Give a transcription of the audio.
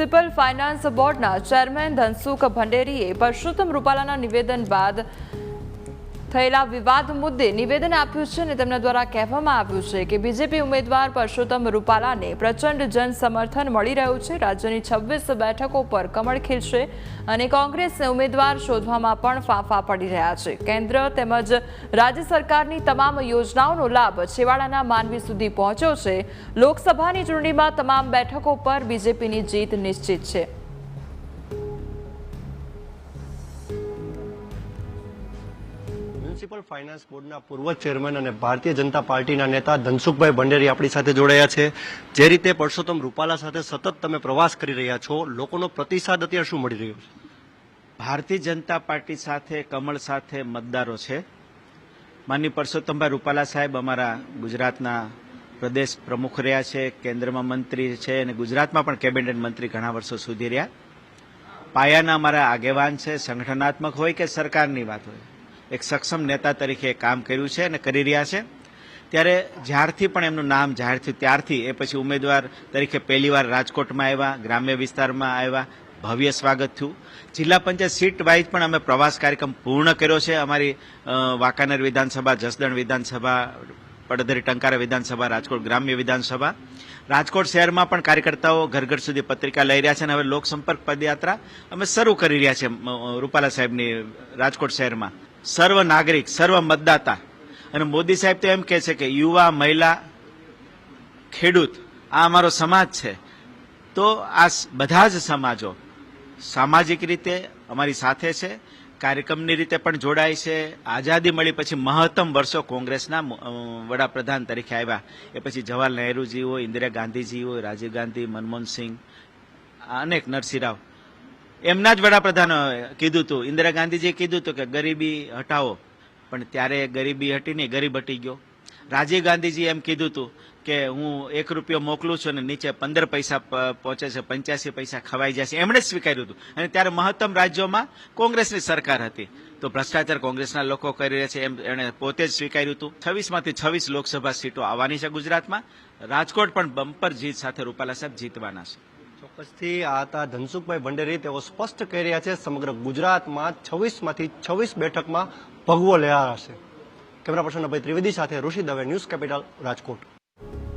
Municipal finance બોર્ડના chairman Dhansukh ભંડેરીએ પરસોત્તમ રૂપાલાના નિવેદન બાદ થયેલા વિવાદ મુદ્દે નિવેદન આપ્યું છે અને તેમના દ્વારા કહેવામાં આવ્યું છે કે બીજેપી ઉમેદવાર પરસોત્તમ રૂપાલાને પ્રચંડ જન સમર્થન મળી રહ્યું છે. રાજ્યની છવ્વીસ બેઠકો પર કમળ ખીલશે અને કોંગ્રેસને ઉમેદવાર શોધવામાં પણ ફાંફા પડી રહ્યા છે. કેન્દ્ર તેમજ રાજ્ય સરકારની તમામ યોજનાઓનો લાભ છેવાડાના માનવી સુધી પહોંચ્યો છે. લોકસભાની ચૂંટણીમાં તમામ બેઠકો પર બીજેપીની જીત નિશ્ચિત છે. મ્યુનિસિપલ ફાઇનાન્સ બોર્ડના પૂર્વ ચેરમેન અને ભારતીય જનતા પાર્ટીના નેતા ધનસુખભાઈ ભંડેરી આપણી સાથે જોડાયા છે. જે રીતે પરસોત્તમ રૂપાલા સાથે સતત તમે પ્રવાસ કરી રહ્યા છો, લોકોનો પ્રતિસાદ અત્યારે શું મળી રહ્યો છે? ભારતીય જનતા પાર્ટી સાથે, કમળ સાથે મતદારો છે. માનની પરસોત્તમભાઈ રૂપાલા સાહેબ અમારા ગુજરાતના પ્રદેશ પ્રમુખ રહ્યા છે, કેન્દ્રમાં મંત્રી છે અને ગુજરાતમાં પણ કેબિનેટ મંત્રી ઘણા વર્ષો સુધી રહ્યા. પાયાના અમારા આગેવાન છે, સંગઠનાત્મક હોય કે સરકારની વાત હોય. એક સક્ષમ નેતા તરીકે કામ કર્યું છે અને કરી રહ્યા છે. ત્યારે જ્યારથી પણ એમનું નામ જાહેર થયું, ત્યારથી એ પછી ઉમેદવાર તરીકે પહેલીવાર રાજકોટમાં આવ્યા, ગ્રામ્ય વિસ્તારમાં આવ્યા, ભવ્ય સ્વાગત થયું. જિલ્લા પંચાયત સીટ વાઇઝ પણ અમે પ્રવાસ કાર્યક્રમ પૂર્ણ કર્યો છે. અમારી વાંકાનેર વિધાનસભા, જસદણ વિધાનસભા, પડધરી ટંકારા વિધાનસભા, રાજકોટ ગ્રામ્ય વિધાનસભા. રાજકોટ શહેરમાં પણ કાર્યકર્તાઓ ઘર ઘર સુધી પત્રિકા લઈ રહ્યા છે અને હવે લોકસંપર્ક પદયાત્રા અમે શરૂ કરી રહ્યા છે રૂપાલા સાહેબની રાજકોટ શહેરમાં. સર્વ નાગરિક, સર્વ મતદાતા. અને મોદી સાહેબ તો એમ કહે છે કે યુવા, મહિલા, ખેડૂત, આ અમારો સમાજ છે. તો આ બધા જ સમાજો સામાજિક રીતે અમારી સાથે છે, કાર્યક્રમની રીતે પણ જોડાય છે. આઝાદી મળી પછી મહત્તમ વર્ષો કોંગ્રેસના વડાપ્રધાન તરીકે આવ્યા. એ પછી જવાહરલાલ નહેરુજી હોય, ઇન્દિરા ગાંધીજી હોય, રાજીવ ગાંધી, મનમોહન સિંહ અનેક નરસિંહ રાવ એમના જ વડાપ્રધાન કીધું હતું ઇન્દિરા ગાંધીજીએ કીધું હતું કે ગરીબી હટાવો. પણ ત્યારે ગરીબી હટી નહીં, ગરીબ હટી ગયો. રાજીવ ગાંધીજી એમ કીધું હતું કે હું એક રૂપિયો મોકલું છું અને નીચે પંદર પૈસા પહોંચે છે, પંચ્યાસી પૈસા ખવાઈ જશે. એમણે જ સ્વીકાર્યું હતું. અને ત્યારે મહત્તમ રાજ્યોમાં કોંગ્રેસની સરકાર હતી. તો ભ્રષ્ટાચાર કોંગ્રેસના લોકો કરી રહ્યા છે એમ એણે પોતે જ સ્વીકાર્યું હતું. છવ્વીસમાંથી છવ્વીસ લોકસભા સીટો આવવાની છે ગુજરાતમાં. રાજકોટ પણ બમ્પર જીત સાથે રૂપાલા સાહેબ જીતવાના છે. ચોક્કસથી આ હતા ધનસુખભાઈ ભંડેરી. તેઓ સ્પષ્ટ કહી રહ્યા છે, સમગ્ર ગુજરાતમાં છવ્વીસમાંથી છવ્વીસ બેઠકમાં ભગવો લહેરાશે કેમેરા પર્સન અભય ત્રિવેદી સાથે ઋષિ દવે, ન્યૂઝ કેપિટલ રાજકોટ.